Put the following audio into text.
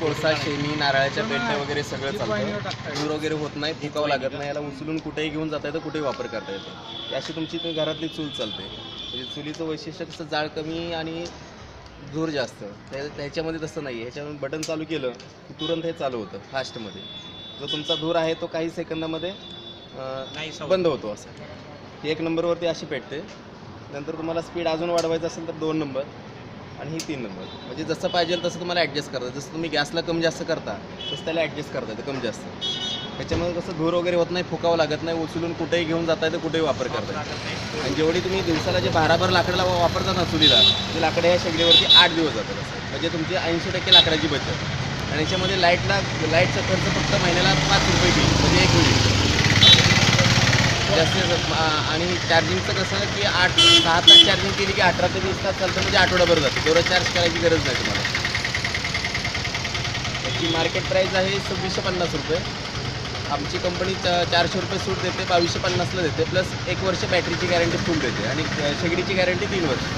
कोळसा शेणी नारळाच्या पेटण्या वगैरे सगळं चालतं धूर वगैरे होत नाही फुकावं लागत नाही. याला उचलून कुठेही घेऊन जाता येतं कुठेही वापर करता येतो. अशी तुमची तुम्ही घरातली चूल चालते. म्हणजे चुलीचं वैशिष्ट्य कसं जाळ कमी आणि धूर जास्त. त्या त्याच्यामध्ये तसं नाही आहे ह्याच्यामध्ये बटन चालू केलं की तुरंत हे चालू होतं फास्टमध्ये. जो तुमचा धूर आहे तो काही सेकंदामध्ये बंद होतो असं. एक नंबरवरती अशी पेटते. नंतर तुम्हाला स्पीड अजून वाढवायचं असेल तर दोन नंबर. आणि ही तीन नंबर. म्हणजे जसं पाहिजे तसं तुम्हाला ॲडजस्ट करता. जसं तुम्ही गॅसला कमी जास्त करता तसं त्याला ॲडजस्ट करता येतं कमी जास्त. त्याच्यामुळे कसं धूर वगैरे होत नाही फुकावं लागत नाही उचलून कुठेही घेऊन जाता येतं कुठेही वापर करता आणि जेवढी तुम्ही दिवसाला जे भाराभर लाकडाला वापरता ना चुलीला ते लाकडं ह्या शेगडीवरती आठ दिवस जातात असं. म्हणजे तुमची ऐंशी टक्के लाकडाची बचत. आणि याच्यामध्ये लाईटला लाईटचा खर्च फक्त महिन्याला पाच रुपये घेईल म्हणजे एक मिनिट जास्तीत जास्त आणि चार्जिंगचं कसं की आठ सहा तास चार्जिंग केली की अठरा ते वीस तास चालतं म्हणजे आठवडाभर जाते. तेवढं चार्ज करायची गरज नाही तुम्हाला. त्याची मार्केट प्राईस आहे सव्वीसशे पन्नास रुपये. आमची कंपनी चारशे रुपये सूट देते बावीसशे पन्नासला देते प्लस एक वर्ष बॅटरीची गॅरंटी फुल देते. आणि शेगडीची गॅरंटी तीन वर्ष.